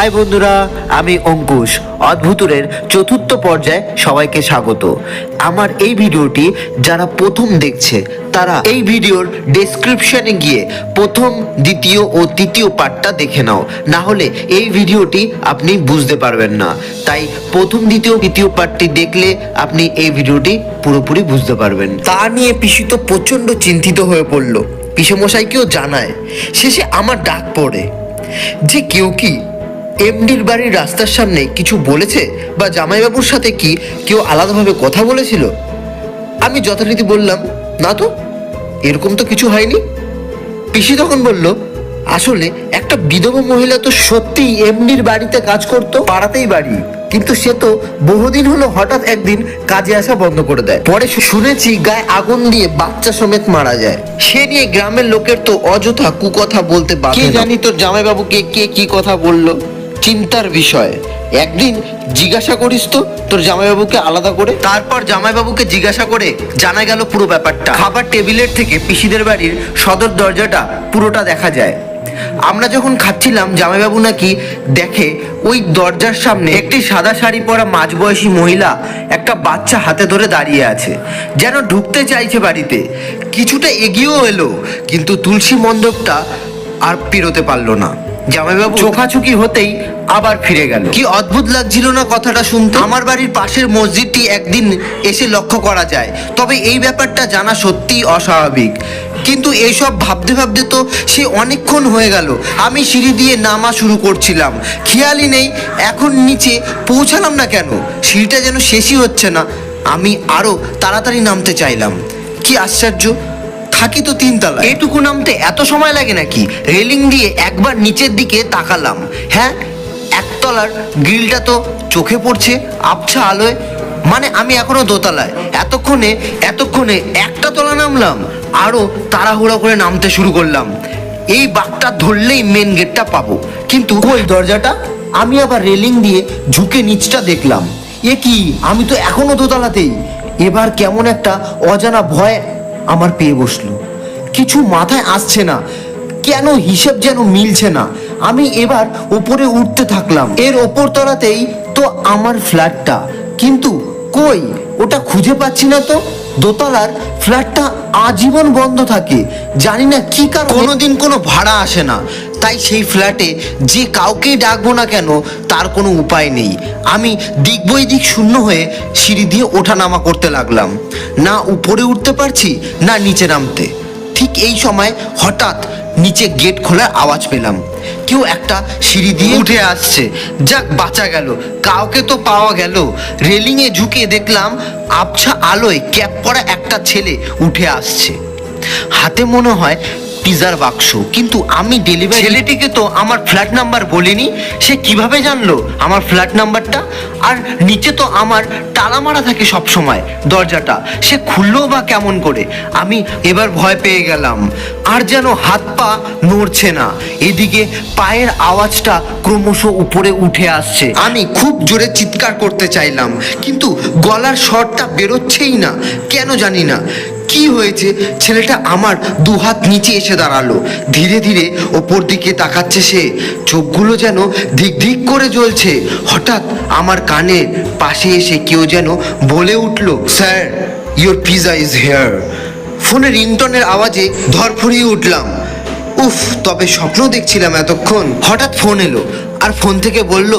High বন্ধুরা, আমি অঙ্কুশ। অদ্ভুতুরের চতুর্থ পর্যায়ে সবাইকে স্বাগত। আমার এই ভিডিওটি যারা প্রথম দেখছে, তারা এই ভিডিওর ডেসক্রিপশনে গিয়ে প্রথম, দ্বিতীয় ও তৃতীয় পার্টটা দেখে নাও। না হলে এই ভিডিওটি আপনি বুঝতে পারবেন না। তাই প্রথম, দ্বিতীয়, তৃতীয় পার্টটি দেখলে আপনি এই ভিডিওটি পুরোপুরি বুঝতে পারবেন। তা নিয়ে পিসি তো প্রচণ্ড চিন্তিত হয়ে পড়ল। পিসেমশাইকেও জানায়, শেষে আমার ডাক পড়ে। যে কেউ কি এমডির বাড়ির রাস্তার সামনে কিছু বলেছে? বা জামাইবাবুর সাথে কি কেউ আলাদাভাবে কথা বলেছিল? আমি যথারীতি বললাম না তো এরকম তো কিছু হয়নি। পিসি তখন বলল আসলে একটা বিধবা মহিলা তো সত্যিই এমডির বাড়িতে কাজ করতো পাড়াতেই বাড়ি। কিন্তু সে তো বহুদিন হলো হঠাৎ একদিন কাজে আসা বন্ধ করে দেয়। পরে শুনেছি গায়ে আগুন দিয়ে বাচ্চা সমেত মারা যায়। সে নিয়ে গ্রামের লোকের তো অযথা কুকথা বলতে বাধ্য কে জানি তোর জামাইবাবুকে কে কি কথা বলল? চিন্তার বিষয়। একদিন জিজ্ঞাসা করিস তো তোর জামাইবাবুকে আলাদা করে। তারপর জামাইবাবুকে জিজ্ঞাসা করে জানা গেল পুরো ব্যাপারটা। খাবার টেবিলের থেকে পিসিদের বাড়ির সদর দরজাটা পুরোটা দেখা যায়। আমরা যখন খাচ্ছিলাম জামাইবাবু নাকি দেখে ওই দরজার সামনে একটি সাদা শাড়ি পরা মাঝবয়সী মহিলা একটা বাচ্চা হাতে ধরে দাঁড়িয়ে আছে। যেন ঢুকতে চাইছে বাড়িতে। কিছুটা এগিয়েও এলো কিন্তু তুলসী মণ্ডপটা আর পেরোতে পারল না। জামাইবাবু চোখাচুকি হতেই আবার ফিরে গেল। কি অদ্ভুত লাগছিল না কথাটা শুনতে? আমার বাড়ির পাশের মসজিদটি একদিন এসে লক্ষ্য করা যায়। তবে এই ব্যাপারটা জানা সত্যিই অস্বাভাবিক। কিন্তু এইসব ভাবতে ভাবতে তো সে অনেকক্ষণ হয়ে গেল। আমি সিঁড়ি দিয়ে নামা শুরু করছিলাম। খেয়ালই নেই, এখন নিচে পৌঁছালাম না কেন? সিঁড়িটা যেন শেষই হচ্ছে না। আমি আরও তাড়াতাড়ি নামতে চাইলাম। কি আশ্চর্য! থাকি তো তিনতলা এটুকু নামতে এত সময় লাগে নাকি? রেলিং দিয়ে একবার নিচের দিকে তাকালাম। হ্যাঁ একতলার গ্রিলটা তো চোখে পড়ছে আবছা আলোয়। মানে আমি এখনও দোতলায়। এতক্ষণে এতক্ষণে একটা তলা নামলাম আরও তাড়াহুড়ো করে নামতে শুরু করলাম। এই বাঘটা ধরলেই মেন গেটটা পাবো। কিন্তু ওই দরজাটা? আমি আবার রেলিং দিয়ে ঝুঁকে নিচটা দেখলাম। এ কি? আমি তো এখনও দোতলাতেই। এবার কেমন একটা অজানা ভয় আমার পেয়ে বসল। কিছু মাথায় আসছে না। কেন হিসেব যেন মিলছে না। আমি এবার উপরে উঠতে থাকলাম। এর ওপর তলাতেই তো আমার ফ্ল্যাটটা। কিন্তু কই? ওটা খুঁজে পাচ্ছি না তো। দোতলার ফ্ল্যাটটা আজীবন বন্ধ থাকে। জানি না কি কারণ কোনোদিন কোনো ভাড়া আসে না। তাই সেই ফ্ল্যাটে যে কাউকেই ডাকবো না কেন, তার কোনো উপায় নেই। আমি দিক বই দিক শূন্য হয়ে সিঁড়ি দিয়ে ওঠানামা করতে লাগলাম। না উপরে উঠতে পারছি, না নিচে নামতে। ঠিক এই সময় হঠাৎ নিচে গেট খোলার আওয়াজ পেলাম। কেউ একটা সিঁড়ি দিয়ে উঠে আসছে। যাক, বাঁচা গেল। কাউকে তো পাওয়া গেল। রেলিংয়ে ঝুঁকে দেখলাম আবছা আলোয় ক্যাপ পরা একটা ছেলে উঠে আসছে। হাতে মনে হয় পিজার বাক্স কিন্তু আমি ডেলিভারি ছেলেটিকে তো আমার ফ্ল্যাট নাম্বার বলিনি, সে কীভাবে জানলো আমার ফ্ল্যাট নাম্বারটা আর নিচে তো আমার তালা মারা থাকে সব সময় দরজাটা। সে খুললো বা কেমন করে? আমি এবার ভয় পেয়ে গেলাম। আর যেন হাত পা নড়ছে না। এদিকে পায়ের আওয়াজটা ক্রমশ উপরে উঠে আসছে। আমি খুব জোরে চিৎকার করতে চাইলাম, কিন্তু গলার স্বরটা বেরোচ্ছেই না। কেন জানি না। কি হয়েছে? ছেলেটা আমার দু হাত নিচে এসে দাঁড়াল। ধীরে ধীরে ওপর দিকে তাকাচ্ছে সে। চোখগুলো যেন ধিক ধিক করে জ্বলছে। হঠাৎ আমার কানের পাশে এসে কেউ যেন বলে উঠল, sir your pizza is here ফোনে রিংটনের আওয়াজে ধরফড়িয়ে উঠলাম। উফ, তবে স্বপ্ন দেখছিলাম এতক্ষণ। হঠাৎ ফোন এলো আর ফোন থেকে বলল,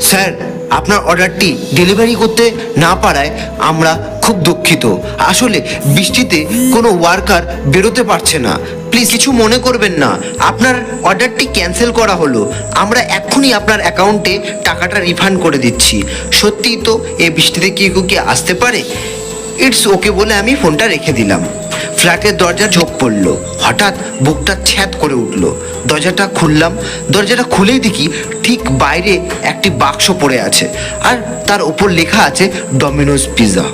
স্যার, আপনার অর্ডারটি ডেলিভারি করতে না পারায় আমরা খুব দুঃখিত। আসলে বৃষ্টিতে কোনো ওয়ার্কার বেরোতে পারছে না। প্লিজ কিছু মনে করবেন না। আপনার অর্ডারটি ক্যান্সেল করা হলো। আমরা এক্ষুনি আপনার অ্যাকাউন্টে টাকাটা রিফান্ড করে দিচ্ছি। সত্যিই তো এ বৃষ্টিতে কি কেউ কি আসতে পারে? ইটস ওকে বলে আমি ফোনটা রেখে দিলাম। ফ্ল্যাটের দরজা ঝোঁক পড়ল। হঠাৎ বুকটা ছ্যাত করে উঠল। দরজাটা খুললাম। দরজাটা খুলেই দেখি ঠিক বাইরে একটি বাক্স পড়ে আছে। আর তার উপর লেখা আছে ডমিনোজ পিৎজা